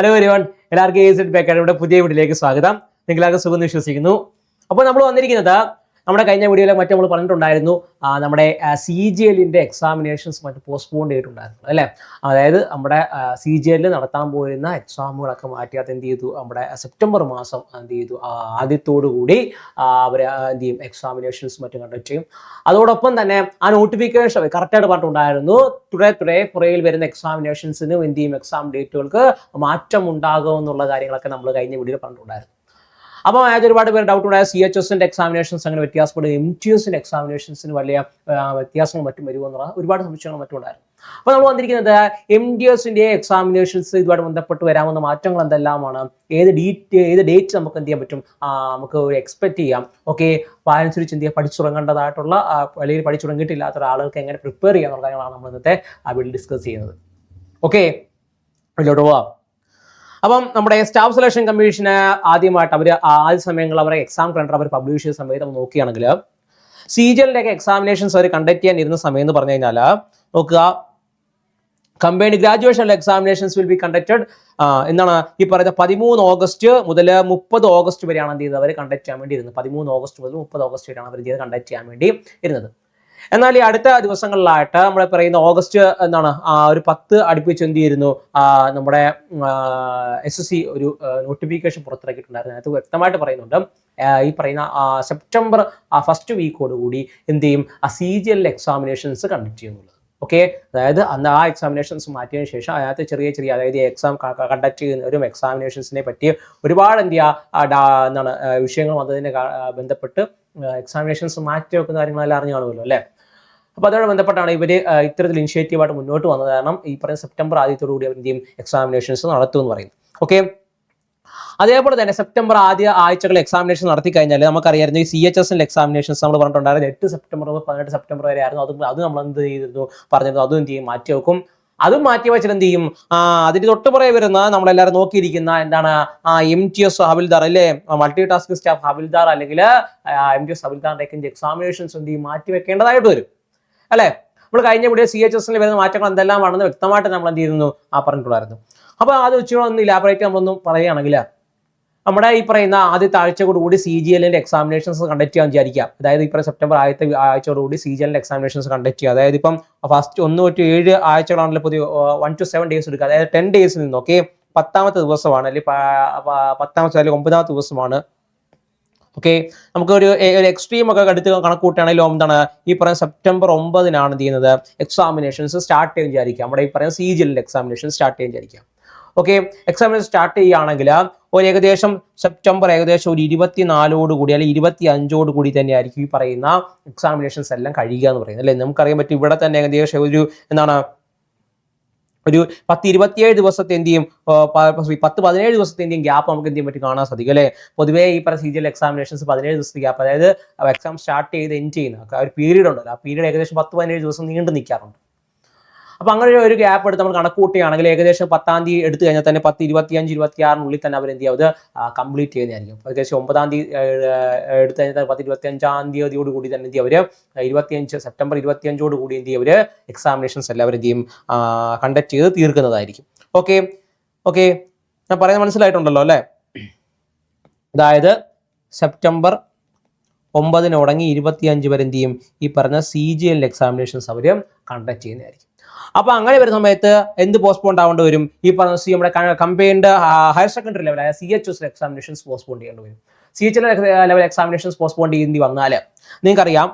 Hello everyone എല്ലാവർക്കും A Z ഇവിടെ പുതിയ വീട്ടിലേക്ക് സ്വാഗതം. നിങ്ങളൊക്കെ സുഖം വിശ്വസിക്കുന്നു. അപ്പോൾ നമ്മൾ വന്നിരിക്കുന്നത് നമ്മുടെ കഴിഞ്ഞ വീഡിയോയിലെ മറ്റു നമ്മൾ പറഞ്ഞിട്ടുണ്ടായിരുന്നു നമ്മുടെ സി ജി എല്ലിന്റെ എക്സാമിനേഷൻസ് മറ്റ് പോസ്റ്റ്പോൺ ചെയ്തിട്ടുണ്ടായിരുന്നു അല്ലേ? അതായത് നമ്മുടെ സി ജി എല്ലിൽ നടത്താൻ പോയിരുന്ന എക്സാമുകളൊക്കെ മാറ്റി അത് എന്ത് ചെയ്തു? നമ്മുടെ സെപ്റ്റംബർ മാസം എന്ത് ചെയ്തു? ആദ്യത്തോടുകൂടി ആദ്യത്തോടു കൂടി അവർ എന്ത് ചെയ്യും? എക്സാമിനേഷൻസ് മറ്റും കണ്ടക്ട് ചെയ്യും. അതോടൊപ്പം തന്നെ ആ നോട്ടിഫിക്കേഷൻ കറക്റ്റായിട്ട് പറഞ്ഞിട്ടുണ്ടായിരുന്നു തുടരെ തുടരെ പുറയിൽ വരുന്ന എക്സാമിനേഷൻസിനും എന്ത് ചെയ്യും? എക്സാം ഡേറ്റുകൾക്ക് മാറ്റം ഉണ്ടാകുമെന്നുള്ള കാര്യങ്ങളൊക്കെ നമ്മൾ കഴിഞ്ഞ വീഡിയോയിൽ പറഞ്ഞിട്ടുണ്ടായിരുന്നു. അപ്പോൾ അതിനകത്ത് ഒരുപാട് പേര് ഡൗട്ട് ഉണ്ടായ. സി എച്ച് എസിന്റെ എക്സാമിനേഷൻസ് അങ്ങനെ വ്യത്യാസപ്പെടും. എം ടി എസിന്റെ എക്സാമിനേഷൻസിന് വലിയ വ്യത്യാസങ്ങൾ മറ്റും വരുമോ എന്നുള്ള ഒരുപാട് സംശയങ്ങൾ മറ്റും ഉണ്ടായിരുന്നു. അപ്പോൾ നമ്മൾ വന്നിരിക്കുന്നത് എം ഡി എസിന്റെ എക്സാമിനേഷൻസ് ഇതുമായി ബന്ധപ്പെട്ട് വരാവുന്ന മാറ്റങ്ങൾ എന്തെല്ലാമാണ്? ഏത് ഡീറ്റ് ഏത് ഡേറ്റ് നമുക്ക് എന്ത് ചെയ്യാൻ പറ്റും? നമുക്ക് എക്സ്പെക്ട് ചെയ്യാം. ഓക്കെ അപ്പോൾ അതനുസരിച്ച് എന്ത് ചെയ്യുക പഠിച്ചുറങ്ങേണ്ടതായിട്ടുള്ള അല്ലെങ്കിൽ പഠിച്ചുറങ്ങിയിട്ടില്ലാത്ത ഒരാളുകൾക്ക് എങ്ങനെ പ്രിപ്പയർ ചെയ്യാന്നുള്ള കാര്യങ്ങളാണ് നമ്മൾ ഇന്നത്തെ ആ ഡിസ്കസ് ചെയ്യുന്നത്. ഓക്കെ അതിലോട്ട് പോവാം. അപ്പം നമ്മുടെ സ്റ്റാഫ് സെലക്ഷൻ കമ്മീഷന് ആദ്യമായിട്ട് അവർ ആദ്യ സമയങ്ങൾ അവരെ എക്സാം കലണ്ടർ അവർ പബ്ലിഷ് ചെയ്ത സമയത്ത് നമ്മൾ നോക്കുകയാണെങ്കിൽ സി ഒക്കെ എക്സാമിനേഷൻസ് അവർ കണ്ടക്ട് ചെയ്യാൻ ഇരുന്ന സമയം എന്ന് പറഞ്ഞു കഴിഞ്ഞാൽ നോക്കുക. Company graduation examinations will be conducted എന്താണ് ഈ പറയുന്ന പതിമൂന്ന് ഓഗസ്റ്റ് മുതൽ മുപ്പത് ഓഗസ്റ്റ് വരെയാണ് എന്ത് ചെയ്തത്? അവർ കണ്ടക്ട് ചെയ്യാൻ വേണ്ടി ഇരുന്നത്. പതിമൂന്ന് ഓഗസ്റ്റ് മുതൽ മുപ്പത് ഓഗസ്റ്റ് വരെയാണ് അവർ ചെയ്ത് കണ്ടക്ട് ചെയ്യാൻ വേണ്ടി ഇരുന്നത്. എന്നാൽ ഈ അടുത്ത ദിവസങ്ങളിലായിട്ട് നമ്മൾ പറയുന്ന ഓഗസ്റ്റ് എന്താണ് ആ ഒരു പത്ത് അടുപ്പിച്ച് എന്ത് നമ്മുടെ എസ് എസ് ഒരു നോട്ടിഫിക്കേഷൻ പുറത്തിറക്കിയിട്ടുണ്ടായിരുന്നു. അതിനകത്ത് വ്യക്തമായിട്ട് പറയുന്നുണ്ട് ഈ പറയുന്ന സെപ്റ്റംബർ ഫസ്റ്റ് വീക്കോട് കൂടി എന്ത് ചെയ്യും? ആ C G L examinations conduct ചെയ്യുന്നുള്ളത്. Okay അതായത് അന്ന് ആ എക്സാമിനേഷൻസ് മാറ്റിയതിനു ശേഷം അതിനകത്ത് ചെറിയ ചെറിയ അതായത് എക്സാം കണ്ടക്ട് ചെയ്യുന്നവരും എക്സാമിനേഷൻസിനെ പറ്റി ഒരുപാട് എന്ത് ചെയ്യുക എന്താണ് വിഷയങ്ങൾ വന്നതിനെ ബന്ധപ്പെട്ട് എക്സാമിനേഷൻസ് മാറ്റി വെക്കുന്ന കാര്യങ്ങളെല്ലാം അറിഞ്ഞു കാണുമല്ലോ അല്ലേ? അപ്പോൾ അതോടെ ബന്ധപ്പെട്ടാണ് ഇവർ ഇത്തരത്തിൽ ഇനിഷ്യേറ്റീവായിട്ട് മുന്നോട്ട് വന്നത്. കാരണം ഈ പറയുന്ന സെപ്റ്റംബർ ആദ്യത്തോടു കൂടി അവർ എന്ത് എക്സാമിനേഷൻസ് നടത്തുമെന്ന് പറയുന്നു. ഓക്കെ അതേപോലെ തന്നെ സെപ്റ്റംബർ ആദ്യ ആഴ്ചകൾ എക്സാമിനേഷൻ നടത്തി കഴിഞ്ഞാൽ നമുക്കറിയായിരുന്നു ഈ സി എച്ച് എസിന്റെ എക്സാമിനേഷൻസ് നമ്മൾ പറഞ്ഞിട്ടുണ്ടായിരുന്നു. എട്ട് സെപ്റ്റംബർ പതിനെട്ട് സെപ്റ്റംബർ വരെ ആയിരുന്നു. അതും അത് നമ്മൾ എന്ത് ചെയ്തിരുന്നു? പറഞ്ഞിരുന്നു. അതും എന്ത് ചെയ്യും? മാറ്റി വെക്കും. അതും മാറ്റി വെച്ചാൽ എന്ത് ചെയ്യും? അതിന് തൊട്ടുപുറകെ വരുന്ന നമ്മളെല്ലാവരും നോക്കിയിരിക്കുന്ന എന്താണ്? എം ടി എസ് ഹബിൽദാർ അല്ലേ? മൾട്ടി ടാസ്ക് സ്റ്റാഫ് ഹബിൽദാർ അല്ലെങ്കിൽ എം ടി എസ് ഹബിൽദാറിന്റെ എക്സാമിനേഷൻസ് എന്ത് ചെയ്യും? മാറ്റി വെക്കേണ്ടതായിട്ട് വരും. അല്ലേ? നമ്മൾ കഴിഞ്ഞ വീഡിയോ സി എച്ച് എസിൽ വരുന്ന മാറ്റങ്ങൾ എന്തെല്ലാമാണെന്ന് വ്യക്തമായിട്ട് നമ്മൾ എന്ത് ചെയ്യുന്നു ആ പറഞ്ഞിട്ടുള്ളായിരുന്നു. അപ്പോൾ അത് വെച്ചുകൊണ്ട് ഒന്ന് ഇലാബറേറ്റ് നമ്മളൊന്നും പറയുകയാണെങ്കിൽ നമ്മുടെ ഈ പറയുന്ന ആദ്യത്തെ ആഴ്ചയോടുകൂടി സി ജി എല്ലിന്റെ എക്സാമിനേഷൻസ് കണ്ടക്ട് ചെയ്യാൻ വിചാരിക്കാം അതായത് ഇപ്പോൾ സെപ്റ്റംബർ ആദ്യത്തെ ആഴ്ചയോടുകൂടി സി ജി എല്ലിന്റെ എക്സാമിനേഷൻസ് കണ്ടക്ട് ചെയ്യുക. അതായത് ഇപ്പം ഫസ്റ്റ് ഒന്ന് തൊട്ട് ഏഴ് ആഴ്ചകളാണല്ലോ പുതിയ വൺ ടു സെവൻ ഡേയ്സ് എടുക്കുക. അതായത് ടെൻ ഡേയ്സിൽ നിന്ന് ഓക്കെ പത്താമത്തെ ദിവസമാണ് അല്ലെങ്കിൽ പത്താമത്തെ അല്ലെങ്കിൽ ഒമ്പതാമത്തെ ദിവസമാണ് ഓക്കെ നമുക്ക് ഒരു ഒരു എക്സ്ട്രീം ഒക്കെ എടുത്ത് കണക്ക് കൂട്ടുകയാണെങ്കിലും എന്താണ്? ഈ പറയുന്ന സെപ്റ്റംബർ ഒമ്പതിനാണ് എന്ത് ചെയ്യുന്നത്? എക്സാമിനേഷൻസ് സ്റ്റാർട്ട് ചെയ്യാൻ വിചാരിക്കുക നമ്മുടെ ഈ പറയുന്ന സി എക്സാമിനേഷൻ സ്റ്റാർട്ട് ചെയ്യാൻ വിചാരിക്കുക ഓക്കെ എക്സാമിനേഷൻ സ്റ്റാർട്ട് ചെയ്യുകയാണെങ്കിൽ ഒരു ഏകദേശം സെപ്റ്റംബർ ഏകദേശം ഒരു ഇരുപത്തിനാലോട് കൂടി അല്ലെങ്കിൽ ഇരുപത്തി അഞ്ചോട് കൂടി തന്നെ ആയിരിക്കും ഈ പറയുന്ന എക്സാമിനേഷൻസ് എല്ലാം കഴിയുക എന്ന് പറയുന്നത്. അല്ലേ? നമുക്കറിയാൻ പറ്റും ഇവിടെ തന്നെ ഏകദേശം ഒരു എന്താണ്? ഒരു പത്ത് ഇരുപത്തിയേഴ് ദിവസത്തെ എന്ത് പത്ത് പതിനേഴ് ദിവസത്തെ എന്ത് ഗ്യാപ്പ് നമുക്ക് എന്ത് പറ്റി? കാണാൻ സാധിക്കും അല്ലേ? പൊതുവേ ഈ പ്രൊസീജിയൽ എക്സാമിനേഷൻസ് പതിനേഴ് ദിവസത്തെ ഗ്യാപ്പ് അതായത് എക്സാം സ്റ്റാർട്ട് ചെയ്ത് എൻഡ് ചെയ്യുന്ന ഒരു പീരീഡ് ഉണ്ടല്ലോ. ആ പീരീഡ് ഏകദേശം പത്ത് പതിനേഴ് ദിവസം നീണ്ടു നിൽക്കാറുണ്ട്. അപ്പോൾ അങ്ങനെ ഒരു ഗ്യാപ്പ് എടുത്ത് നമ്മൾ കണക്ക് കൂട്ടുകയാണെങ്കിൽ ഏകദേശം പത്താം തീയതി എടുത്തു കഴിഞ്ഞാൽ തന്നെ പത്ത് ഇരുപത്തിയഞ്ച് ഇരുപത്തി ആറിനുള്ളിൽ തന്നെ അവർ എന്ത് ചെയ്യും? അത് കംപ്ലീറ്റ് ചെയ്യുന്നതായിരിക്കും. ഏകദേശം ഒമ്പതാം തീയതി എടുത്തു കഴിഞ്ഞാൽ പത്ത് ഇരുപത്തിയഞ്ചാം തീയതിയോട് കൂടി തന്നെ എന്ത് ചെയ്യും അവർ ഇരുപത്തിയഞ്ച് സെപ്റ്റംബർ ഇരുപത്തിയഞ്ചോട് കൂടി എന്ത് ചെയ്യും അവർ എക്സാമിനേഷൻസ് എല്ലാം അവർ എന്ത് ചെയ്യും? കണ്ടക്ട് ചെയ്ത് തീർക്കുന്നതായിരിക്കും. ഓക്കെ ഓക്കെ ഞാൻ പറയുന്നത് മനസ്സിലായിട്ടുണ്ടല്ലോ അല്ലേ? അതായത് സെപ്റ്റംബർ ഒമ്പതിന് തുടങ്ങി ഇരുപത്തിയഞ്ച് വരെ എന്ത് ചെയ്യും? ഈ പറഞ്ഞ സി ജി എൽ എക്സാമിനേഷൻസ് അവർ കണ്ടക്ട് ചെയ്യുന്നതായിരിക്കും. അപ്പോൾ അങ്ങനെ വരുന്ന സമയത്ത് എന്ത് പോസ്റ്റ്പോണ്ട് ആവേണ്ടി വരും? ഈ പറഞ്ഞ സി നമ്മുടെ combined higher secondary level C H S examinations postponed ചെയ്യേണ്ടി വരും. C H level examinations postponed ചെയ്യേണ്ടി വന്നാൽ നിങ്ങൾക്കറിയാം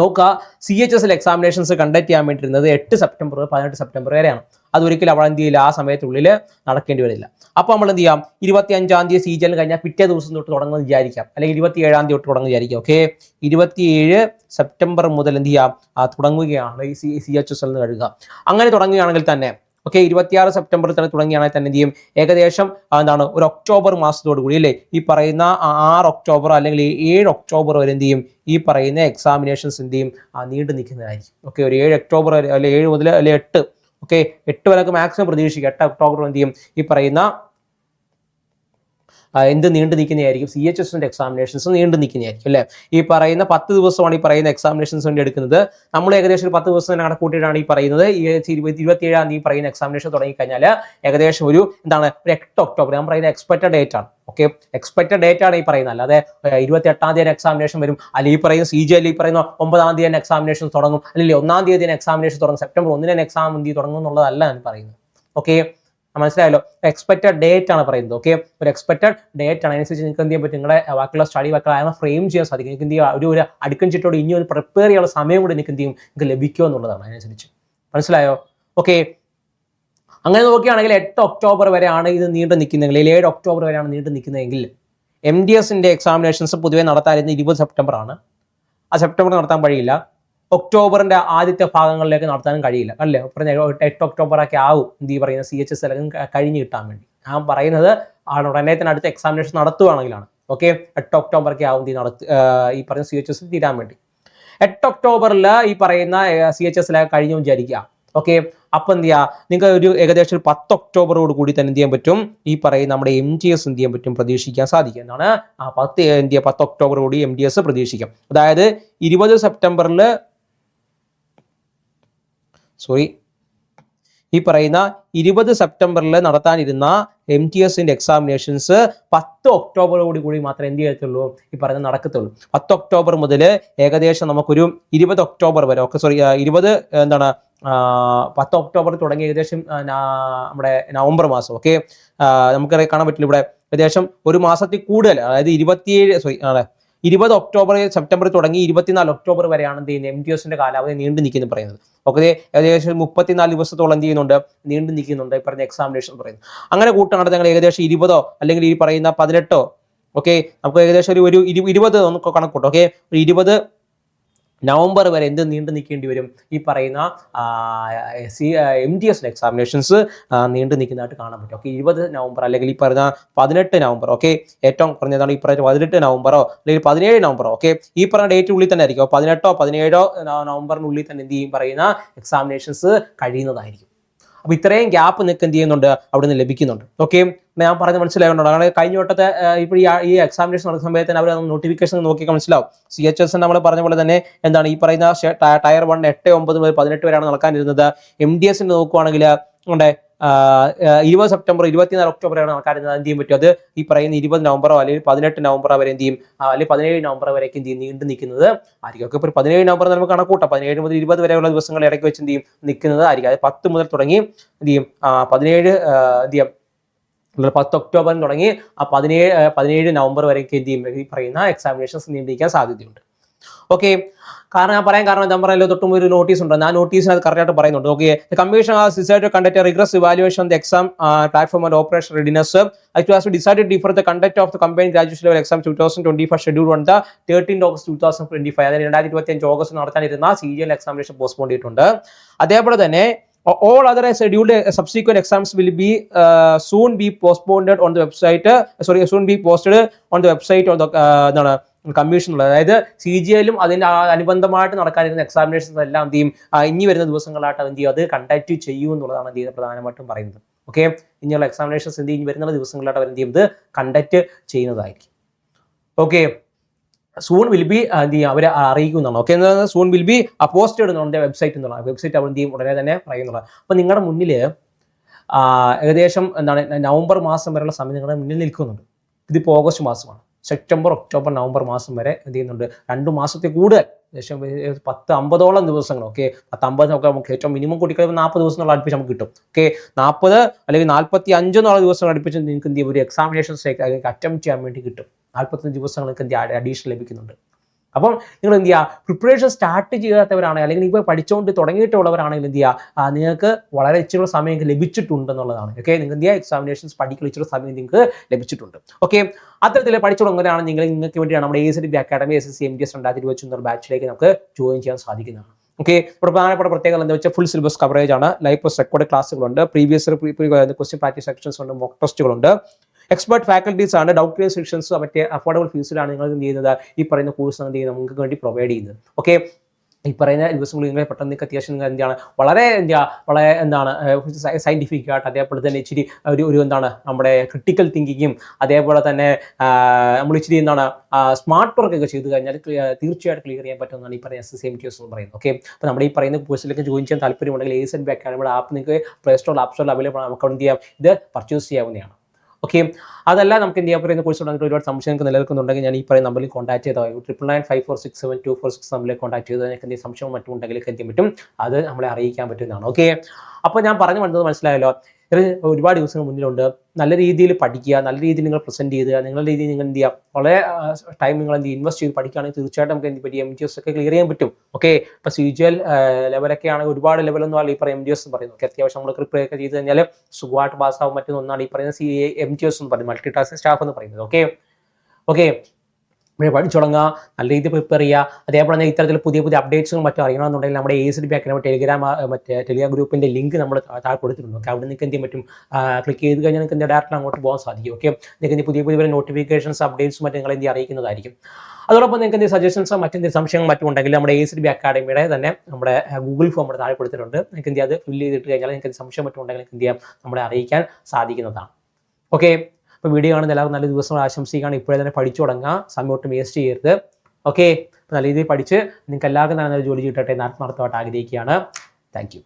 നോക്കുക C H S L examinations conduct ചെയ്യാൻ വേണ്ടിയിരുന്നത് എട്ട് സെപ്റ്റംബർ പതിനെട്ട് സെപ്റ്റംബർ വരെയാണ്. അതൊരിക്കലും അവിടെ എന്ത് ചെയ്യില്ല ആ സമയത്തുള്ളിൽ നടക്കേണ്ടി വരില്ല. അപ്പോൾ നമ്മൾ എന്ത് ചെയ്യാം? ഇരുപത്തി അഞ്ചാം തീയതി സി ജി കഴിഞ്ഞാൽ പിറ്റേ ദിവസം തൊട്ട് തുടങ്ങുന്നത് വിചാരിക്കാം. അല്ലെങ്കിൽ ഇരുപത്തി ഏഴാം തീയതി തൊട്ട് തുടങ്ങുന്ന വിചാരിക്കാം ഓക്കെ ഇരുപത്തിയേഴ് സെപ്റ്റംബർ മുതൽ എന്ത് ചെയ്യാം? തുടങ്ങുകയാണ് ഈ C C H S L കഴുകുക. അങ്ങനെ തുടങ്ങുകയാണെങ്കിൽ തന്നെ ഓക്കെ ഇരുപത്തിയാറ് സെപ്റ്റംബറിൽ തന്നെ തുടങ്ങിയാണെങ്കിൽ തന്നെ എന്ത് ചെയ്യും? ഏകദേശം എന്താണ് ഒരു ഒക്ടോബർ മാസത്തോടുകൂടി അല്ലേ? ഈ പറയുന്ന ആറ് ഒക്ടോബർ അല്ലെങ്കിൽ ഏഴ് ഒക്ടോബർ വരെ എന്ത് ചെയ്യും? ഈ പറയുന്ന എക്സാമിനേഷൻസ് എന്ത് ചെയ്യും? നീണ്ടു നിൽക്കുന്നതായിരിക്കും. ഓക്കെ ഒരു ഏഴ് ഒക്ടോബർ വരെ അല്ലെ ഏഴ് മുതൽ അല്ലെ എട്ട് ഓക്കെ എട്ട് വരെയൊക്കെ മാക്സിമം പ്രതീക്ഷിക്കുക. എട്ട് ഒക്ടോബർ എന്ത് ചെയ്യും? ഈ പറയുന്ന എന്ത് നീണ്ടു നിൽക്കുന്നതായിരിക്കും? സി എച്ച് എസിന്റെ എക്സാമിനേഷൻസ് നീണ്ടു നിൽക്കുന്നതായിരിക്കും അല്ലേ? ഈ പറയുന്ന പത്ത് ദിവസമാണ് ഈ പറയുന്ന എക്സാമിനേഷൻസ് വേണ്ടി എടുക്കുന്നത്. നമ്മൾ ഏകദേശം ഒരു പത്ത് ദിവസം തന്നെ കണക്കൂട്ടിയിട്ടാണ് ഈ പറയുന്നത്. ഈ ഇരുപത്തി ഇരുപത്തിയേഴാം തീയതി പറയുന്ന എക്സാമിനേഷൻ തുടങ്ങിക്കഴിഞ്ഞാൽ ഏകദേശം ഒരു എന്താണ് ഒരു എട്ട് ഒക്ടോബർ ഞാൻ പറയുന്ന എക്സ്പെക്റ്റഡ് ഡേറ്റ് ആണ് ഓക്കെ എക്സ്പെക്റ്റഡ് ഡേറ്റ് ആണ് ഈ പറയുന്നത്. അല്ലാതെ ഇരുപത്തി എട്ടാം തീയതി എക്സാമിനേഷൻ വരും. അല്ലെങ്കിൽ ഈ പറയുന്ന സി ജി അല്ലെങ്കിൽ പറയുന്ന ഒമ്പതാം തീയതി എക്സാമിനേഷൻ തുടങ്ങും. അല്ലെങ്കിൽ ഒന്നാം തീയതി എക്സാമിനേഷൻ തുടങ്ങും. സെപ്റ്റംബർ ഒന്നിന് എക്സാം എന്ത് തുടങ്ങും എന്നുള്ളതല്ല ഞാൻ പറയുന്നത് ഓക്കെ മനസ്സിലായല്ലോ? എക്സ്പെക്റ്റഡ് ഡേറ്റ് ആണ് പറയുന്നത് ഓക്കെ ഒരു എക്സ്പെക്റ്റഡ് ഡേറ്റ് ആണ്. അതിനനുസരിച്ച് നിങ്ങൾക്ക് എന്ത് ചെയ്യാൻ പറ്റും? നിങ്ങളുടെ ബാക്കിയുള്ള സ്റ്റഡി ബാക്കിയുള്ള ഫ്രെയിം ചെയ്യാൻ സാധിക്കും. നിങ്ങൾക്ക് എന്ത് ചെയ്യുക ഒരു ഒരു അടുക്കൻ ചിട്ടോട് ഇനി ഒരു പ്രിപ്പയർ ചെയ്യാനുള്ള സമയം കൂടി നിങ്ങൾക്ക് എന്ത് ചെയ്യും? നിങ്ങൾക്ക് ലഭിക്കുമോ എന്നുള്ളതാണ് അതിനനുസരിച്ച്. മനസ്സിലായോ? ഓക്കെ അങ്ങനെ നോക്കുകയാണെങ്കിൽ എട്ട് ഒക്ടോബർ വരെയാണ് ഇത് നീണ്ടു നിൽക്കുന്നതെങ്കിൽ ഏഴ് ഒക്ടോബർ വരെയാണ് നീണ്ടു നിൽക്കുന്നതെങ്കിൽ എം ഡി എസിന്റെ എക്സാമിനേഷൻസ് പൊതുവെ നടത്താതിരുന്നത് ഇരുപത് സെപ്റ്റംബർ ആണ്. ആ സെപ്റ്റംബർ നടത്താൻ വഴിയില്ല. ഒക്ടോബറിന്റെ ആദ്യത്തെ ഭാഗങ്ങളിലേക്ക് നടത്താനും കഴിയില്ല. അല്ലേ? പറഞ്ഞ എട്ട് ഒക്ടോബർ ഒക്കെ ആവും. എന്ത് പറയുന്ന സി എച്ച് എസ് അല്ലെങ്കിൽ കഴിഞ്ഞ് കിട്ടാൻ വേണ്ടി. ഞാൻ പറയുന്നത് ഉടനെ തന്നെ അടുത്ത എക്സാമിനേഷൻ നടത്തുവാണെങ്കിലാണ്. ഓക്കെ എട്ട് ഒക്ടോബറൊക്കെ ആവും തീ നടത്തി ഈ പറയുന്ന സി എച്ച് എസ് തീരാൻ വേണ്ടി. എട്ട് ഒക്ടോബറിൽ ഈ പറയുന്ന സി എച്ച് എസ് കഴിഞ്ഞു വിചാരിക്കുക. ഓക്കെ അപ്പം എന്ത് ചെയ്യുക നിങ്ങൾക്ക് ഒരു ഏകദേശം ഒരു പത്ത് ഒക്ടോബറോട് കൂടി തന്നെ എന്ത് ചെയ്യാൻ പറ്റും? ഈ പറയുന്ന നമ്മുടെ എം ജി എസ് എന്ത് ചെയ്യാൻ പറ്റും? പ്രതീക്ഷിക്കാൻ സാധിക്കും. എന്നാണ് ആ പത്ത് എന്ത് ചെയ്യുക പത്ത് ഒക്ടോബറോട് എം ഡി എസ് പ്രതീക്ഷിക്കാം. അതായത് ഇരുപത് സെപ്റ്റംബറിൽ സോറി ഈ പറയുന്ന ഇരുപത് സെപ്റ്റംബറിൽ നടത്താനിരുന്ന എം ടി എസിന്റെ എക്സാമിനേഷൻസ് പത്ത് ഒക്ടോബറോട് കൂടി മാത്രമേ എന്ത് ചെയ്യത്തുള്ളൂ? ഈ പറയുന്ന നടക്കത്തുള്ളൂ. പത്ത് ഒക്ടോബർ മുതൽ ഏകദേശം നമുക്കൊരു ഇരുപത് ഒക്ടോബർ വരെ ഓക്കെ സോറി ഇരുപത് എന്താണ് പത്ത് ഒക്ടോബർ തുടങ്ങി ഏകദേശം നമ്മുടെ നവംബർ മാസം ഓക്കെ? നമുക്ക് കാണാൻ പറ്റില്ല ഇവിടെ. ഏകദേശം ഒരു മാസത്തിൽ കൂടുതൽ അതായത് ഇരുപത്തിയേഴ് സോറി ഇരുപത് ഒക്ടോബർ സെപ്റ്റംബർ തുടങ്ങി ഇരുപത്തിനാല് ഒക്ടോബർ വരെയാണ് എന്ത് ചെയ്യുന്നത്? എം ടി എസിന്റെ കാലാവധി നീണ്ടു നിൽക്കുന്നു പറയുന്നത്. ഓക്കെ ഏകദേശം മുപ്പത്തിനാല് ദിവസത്തോളം എന്ത് ചെയ്യുന്നുണ്ട്? നീണ്ടു നിൽക്കുന്നുണ്ട്. ഈ പറഞ്ഞ എക്സാമിനേഷൻ പറയുന്നത് അങ്ങനെ കൂട്ടാണ് ഞങ്ങൾ ഏകദേശം ഇരുപതോ അല്ലെങ്കിൽ ഈ പറയുന്ന പതിനെട്ടോ ഓക്കെ നമുക്ക് ഏകദേശം ഒരു ഒരു ഇരു- ഇരുപത് നമുക്ക് കണക്കൂട്ടോ ഓക്കെ ഇരുപത് നവംബർ വരെ എന്ത് നീണ്ടു നിൽക്കേണ്ടി വരും? ഈ പറയുന്ന C M D S examinations നീണ്ടു നിൽക്കുന്നതായിട്ട് കാണാൻ പറ്റും. ഓക്കെ ഇരുപത് നവംബർ അല്ലെങ്കിൽ ഈ പറയുന്ന പതിനെട്ട് നവംബർ ഓക്കെ ഏറ്റവും കുറഞ്ഞതാണ് ഈ പറയുന്ന പതിനെട്ട് നവംബറോ അല്ലെങ്കിൽ പതിനേഴ് നവംബറോ ഓക്കെ ഈ പറഞ്ഞ ഡേറ്റ് ഉള്ളിൽ തന്നെ ആയിരിക്കും. പതിനെട്ടോ പതിനേഴോ നവംബറിനുള്ളിൽ തന്നെ എന്ത് ചെയ്യും? പറയുന്ന എക്സാമിനേഷൻസ് കഴിയുന്നതായിരിക്കും. അപ്പോൾ ഇത്രയും ഗ്യാപ്പ് നിങ്ങൾക്ക് എന്ത് ചെയ്യുന്നുണ്ട്? അവിടെ നിന്ന് ലഭിക്കുന്നുണ്ട്. ഓക്കെ ഞാൻ പറഞ്ഞ് മനസ്സിലാകുന്നുണ്ട് അങ്ങനെ കഴിഞ്ഞ വട്ടത്തെ ഇപ്പോൾ ഈ എക്സാമിനേഷൻ നടക്കുന്ന സമയത്ത് അവർ നോട്ടിഫിക്കേഷൻ നോക്കി മനസ്സിലാവും. സി എച്ച് എസ് നമ്മൾ പറഞ്ഞ പോലെ തന്നെ എന്താണ് ഈ പറയുന്ന ടയർ വൺ എട്ട് ഒമ്പത് മുതൽ പതിനെട്ട് വരെയാണ് നടക്കാനിരുന്നത്. എം ഡി എസിന് നോക്കുവാണെങ്കിൽ ആ, ഇരുപത് സെപ്റ്റംബർ ഇരുപത്തിനാല് വരെയാണ് നടക്കാനിരുന്നത് എന്ത് ചെയ്യാൻ പറ്റും അത് ഈ പറയുന്ന ഇരുപത് നവംബറോ അല്ലെങ്കിൽ പതിനെട്ട് നവംബറോ വരെ എന്ത് ചെയ്യും? അല്ലെങ്കിൽ പതിനേഴ് നവംബർ വരേക്ക് എന്ത് ചെയ്യും? നീണ്ടു നിൽക്കുന്നത് ആയിരിക്കും. ഇപ്പോൾ പതിനേഴ് നവംബർ നമുക്ക് കണക്കൂട്ടാം പതിനേഴ് മുതൽ ഇരുപത് വരെയുള്ള ദിവസങ്ങൾ ഇടയ്ക്ക് വെച്ച് എന്ത് ചെയ്യും? നിൽക്കുന്നത് ആയിരിക്കും. അത് പത്ത് മുതൽ തുടങ്ങി എന്ത് ചെയ്യും? പതിനേഴ് എന്ത് ചെയ്യും? പത്ത് ഒക്ടോബറിന് തുടങ്ങി ആ പതിനേഴ് പതിനേഴ് നവംബർ വരെയൊക്കെ എന്ത് ചെയ്യും? ഈ പറയുന്ന എക്സാമിനേഷൻസ് നീണ്ടിരിക്കാൻ സാധ്യതയുണ്ട്. ഓക്കെ കാരണം ഞാൻ പറയാൻ കാരണം ഞാൻ പറയുക തൊട്ടും ഒരു നോട്ടീസ് ഉണ്ട്. ഞാൻ നോട്ടീസിന് അത് കറക്റ്റായിട്ട് പറയുന്നുണ്ട്. Okay commission has decide conduct regress evaluation the exam platform and operation readiness ice decide defer the conduct of the company graduation level exam two thousand twenty level exam 2025 schedule on the 13th August 2025 അതായത് രണ്ടായിരത്തി ഇരുപത്തി അഞ്ച് August നടത്താനിരുന്ന C G L examination postpone ചെയ്തിട്ടുണ്ട്. അതേപോലെ തന്നെ all other scheduled subsequent exams will be soon be postponed on the website sorry soon be posted on the website on the എന്താണ് commission ഉള്ളത് അതായത് സി ജി എല്ലും അതിന് അനുബന്ധമായിട്ട് നടക്കാനിരുന്ന examinations എല്ലാം എന്ത് ചെയ്യും? ഇനി വരുന്ന ദിവസങ്ങളായിട്ട് എന്ത് ചെയ്യും? അത് കണ്ടക്ട് ചെയ്യൂ എന്നുള്ളതാണ് എന്ത് ചെയ്യുന്നത് പ്രധാനമായിട്ടും പറയുന്നത്. ഓക്കെ ഇനിയുള്ള എക്സാമിനേഷൻസ് എന്ത് ചെയ്യും? വരുന്ന ദിവസങ്ങളായിട്ട് അവർ എന്ത് ചെയ്യും? ഇത് കണ്ടക്ട് ചെയ്യുന്നതായിരിക്കും. ഓക്കെ സൂൺ വിൽ ബി എന്ത് ചെയ്യും? അവരെ അറിയിക്കുന്നതാണ് okay soon will be post എന്നുള്ള വെബ്സൈറ്റ് എന്നുള്ള വെബ്സൈറ്റ് അവർ എന്ത് ചെയ്യും? ഉടനെ തന്നെ പറയുന്നുള്ളത് അപ്പോൾ നിങ്ങളുടെ മുന്നിൽ ഏകദേശം എന്താണ് നവംബർ മാസം വരെയുള്ള സമയം നിങ്ങളുടെ മുന്നിൽ നിൽക്കുന്നുണ്ട്. ഇതിപ്പോൾ ഓഗസ്റ്റ് മാസമാണ്. സെപ്റ്റംബർ ഒക്ടോബർ നവംബർ മാസം വരെ എന്ത് ചെയ്യുന്നുണ്ട്? രണ്ട് മാസത്തിൽ കൂടുതൽ. ഏകദേശം പത്ത് അമ്പതോളം ദിവസങ്ങൾ ഓക്കെ പത്ത് അമ്പത് നമുക്ക് നമുക്ക് ഏറ്റവും മിനിമം കൂട്ടിക്കഴിയുമ്പോൾ നാൽപ്പത് ദിവസം എന്നുള്ള അടുപ്പിച്ച് നമുക്ക് കിട്ടും ഓക്കെ നാൽപ്പത് അല്ലെങ്കിൽ നാൽപ്പത്തി അഞ്ച് എന്നുള്ള ദിവസങ്ങൾ അടുപ്പിച്ച് നിങ്ങൾക്ക് എന്ത് ചെയ്യും? ഒരു എക്സാമിനേഷൻസ് അറ്റംപ്റ്റ് ചെയ്യാൻ വേണ്ടി കിട്ടും. നാൽപ്പത്തഞ്ച് ദിവസങ്ങൾക്ക് എന്ത് അഡീഷണൽ ലഭിക്കുന്നുണ്ട്. അപ്പം നിങ്ങൾ എന്ത് ചെയ്യുക? പ്രിപ്പറേഷൻ സ്റ്റാർട്ട് ചെയ്യാത്തവരാണെങ്കിൽ അല്ലെങ്കിൽ ഇപ്പോൾ പഠിച്ചുകൊണ്ട് തുടങ്ങിയിട്ടുള്ളവരാണെങ്കിൽ എന്ത് ചെയ്യുക? നിങ്ങൾക്ക് വളരെ ഇച്ചിരി സമയം ലഭിച്ചിട്ടുണ്ടെന്നുള്ളതാണ്. ഓക്കെ നിങ്ങൾക്ക് എന്ത് ചെയ്യുക? എക്സാമിനേഷൻസ് പഠിക്കുന്ന ഇച്ചിരി സമയം നിങ്ങൾക്ക് ലഭിച്ചിട്ടുണ്ട്. ഓക്കെ അത്തരത്തിൽ പഠിച്ചു തുടങ്ങുന്നവരാണ് നിങ്ങൾ നിങ്ങൾക്ക് വേണ്ടിയാണ് നമ്മുടെ A C B academy S S C M D S രണ്ടായിരത്തി ഇരുപത്തി ഒന്നൊരു ബാച്ചിലേക്ക് നമുക്ക് ജോയിൻ ചെയ്യാൻ സാധിക്കുന്നതാണ്. ഓക്കെ പ്രധാനപ്പെട്ട പ്രത്യേകത എന്താ വെച്ചാൽ ഫുൾ സിലബസ് കവറേജ് ആണ്. ലൈവ് റെക്കോർഡ് ക്ലാസ്സുകളുണ്ട് പ്രീവിയസ് ക്വസ്റ്റ്യൻ പ്രാക്ടീസ് സെക്ഷൻസ് ഉണ്ട്. മോക്ക് ടെസ്റ്റുകളുണ്ട് എക്സ്പെർട്ട് ഫാക്കൽറ്റീസ് ആണ് ഡൗട്ട് ക്ലിയർ സെക്ഷൻസ് മറ്റേ അഫോർഡബിൾ ഫീസിലാണ് നിങ്ങൾ എന്ത് ചെയ്യുന്നത്? ഈ പറയുന്ന കോഴ്സ് എന്ത് ചെയ്യുന്നത്? നിങ്ങൾക്ക് വേണ്ടി പ്രൊവൈഡ് ചെയ്യുന്നത്. ഓക്കെ ഈ പറയുന്ന ദിവസങ്ങൾ നിങ്ങൾ പെട്ടെന്ന് നിങ്ങൾക്ക് അത്യാവശ്യം നിങ്ങൾ എന്താണ്? വളരെ എന്താ വളരെ എന്താണ് സയന്റിഫിക് ആയിട്ട് അതേപോലെ തന്നെ ഇച്ചിരി ഒരു ഒരു എന്താണ് നമ്മുടെ ക്രിട്ടിക്കൽ തിങ്കിങ്ങും അതേപോലെ തന്നെ നമ്മൾ ഇച്ചിരി എന്താണ് സ്മാർട്ട് വർക്ക് ഒക്കെ ചെയ്തു കഴിഞ്ഞാൽ തീർച്ചയായിട്ടും ക്ലിയർ ചെയ്യാൻ പറ്റുമെന്നാണ് ഈ പറയുന്ന S S M T S എന്ന് പറയുന്നത്. ഓക്കെ അപ്പോൾ നമ്മുടെ ഈ പറയുന്ന കോഴ്സിലേക്ക് ജോയിൻ ചെയ്യാൻ താല്പര്യമുണ്ടെങ്കിൽ ഏസ് ആൻഡ് ബാക്ക് നമ്മുടെ ആപ്പ് നിങ്ങൾക്ക് പ്ലേ സ്റ്റോറിൽ ആപ്പ് സ്റ്റോറിൽ അവൈലബിൾ ആണ്. നമുക്ക് എന്ത് ചെയ്യാം? ഇത് പർച്ചേസ് ചെയ്യാവുന്നതാണ്. ഓക്കെ അതല്ല നമുക്ക് എന്ത് ചെയ്യാൻ പറയുന്ന കോഴ്സ് തുടങ്ങിയിട്ട് ഒരുപാട് സംശയങ്ങൾക്ക് നിലനിൽക്കുന്നുണ്ടെങ്കിൽ ഞാൻ ഈ പറയുന്ന നമ്പറിൽ കോൺടാക്ട് ചെയ്താൽ triple nine five four six seven two four six നമ്പറിൽ കോൺടാക്ട് ചെയ്ത് നിങ്ങൾക്ക് എന്തെങ്കിലും സംശയം മറ്റും ഉണ്ടെങ്കിൽ എന്ത് പറ്റും? അത് നമ്മളെ അറിയിക്കാൻ പറ്റുന്നതാണ്. ഓക്കെ അപ്പോൾ ഞാൻ പറഞ്ഞു വന്നത് മനസ്സിലായല്ലോ. ഒരുപാട് ദിവസങ്ങൾ മുന്നിലുണ്ട്. നല്ല രീതിയിൽ പഠിക്കുക നല്ല രീതിയിൽ നിങ്ങൾ പ്രസന്റ് ചെയ്ത് നിങ്ങളുടെ രീതിയിൽ നിങ്ങൾ എന്ത് ചെയ്യുക വളരെ ടൈം നിങ്ങൾ എന്ത് ഇൻവെസ്റ്റ് ചെയ്ത് പഠിക്കുകയാണെങ്കിൽ തീർച്ചയായിട്ടും നമുക്ക് എന്ത് പറ്റും എം ജി എസ് ഒക്കെ ക്ലിയർ ചെയ്യാൻ പറ്റും. ഓക്കെ ഇപ്പോൾ സ്വിജ്വൽ ലെവലൊക്കെ ആണെങ്കിൽ ഒരുപാട് ലെവലൊന്നും അല്ല ഈ പറയുന്ന എം ജി എസ് എന്ന് പറയുന്നത്. ഓക്കെ അത്യാവശ്യം നമ്മൾ പ്രിപ്പയർ ഒക്കെ ചെയ്ത് കഴിഞ്ഞാൽ സുഖമായിട്ട് പാസ്സാവും മറ്റൊന്നാണ് ഈ പറയുന്ന സി എം ജി എസ് എന്ന് പറയുന്നത്. മൾട്ടി ടാസ്ക് സ്റ്റാഫ് എന്ന് പറയുന്നത്. ഓക്കെ ഓക്കെ പഠിച്ചു തുടങ്ങുക നല്ല രീതിയിൽ പ്രിപ്പയർ ചെയ്യുക. അതേപോലെ തന്നെ ഇത്തരത്തിൽ പുതിയ പുതിയ അപ്ഡേറ്റ്സും മറ്റും അറിയണമെന്നുണ്ടെങ്കിൽ നമ്മുടെ എ സി ബി ബാക്കിന് ടെലിഗ്രാം മറ്റേ ടെലിഗ്രാം ഗ്രൂപ്പിന്റെ ലിങ്ക് നമ്മൾ താഴെ കൊടുത്തിട്ടുണ്ട്. ഓക്കെ അവിടെ നിങ്ങൾക്ക് എന്ത് ചെയ്യാൻ പറ്റും? ക്ലിക്ക് ചെയ്ത് കഴിഞ്ഞാൽ നിങ്ങൾക്ക് ഡയറക്റ്റ് അങ്ങോട്ട് പോകാൻ സാധിക്കും. ഓക്കെ നിങ്ങൾക്ക് പുതിയ പുതിയ നോട്ടിഫിക്കേഷൻസ് അപ്ഡേറ്റ്സും മറ്റും നിങ്ങൾ എന്ത് അറിയിക്കുന്നതായിരിക്കും. അതോടൊപ്പം നിങ്ങൾക്ക് എന്തെങ്കിലും സജഷൻസോ മറ്റെന്തെങ്കിലും സംശയങ്ങൾ മറ്റും ഉണ്ടെങ്കിൽ നമ്മുടെ എ സി ബി അക്കാഡമിയുടെ തന്നെ നമ്മുടെ ഗൂഗിൾ ഫോം നമ്മുടെ താഴെ കൊടുത്തിട്ടുണ്ട്. നിങ്ങൾക്ക് എന്ത് ചെയ്യാം അത് ഫില്ല് ചെയ്തിട്ട് കഴിഞ്ഞാൽ നിങ്ങൾക്ക് സംശയം മറ്റും ഉണ്ടെങ്കിൽ നിങ്ങൾക്ക് എന്ത് ചെയ്യാം? നമ്മളെ അറിയിക്കാൻ സാധിക്കുന്നതാണ്. ഓക്കെ അപ്പോൾ വീഡിയോ കാണുന്ന എല്ലാവർക്കും നല്ല ദിവസം ആശംസിക്കുകയാണ്. ഇപ്പോഴേ തന്നെ പഠിച്ചു തുടങ്ങുക സമയം ഒട്ടും വേസ്റ്റ് ചെയ്യരുത്. ഓക്കെ നല്ല രീതിയിൽ പഠിച്ച് നിങ്ങൾക്ക് എല്ലാവർക്കും നല്ല ജോലി കിട്ടട്ടെ എന്ന് ആത്മാർത്ഥമായിട്ട് ആഗ്രഹിക്കുകയാണ്. താങ്ക്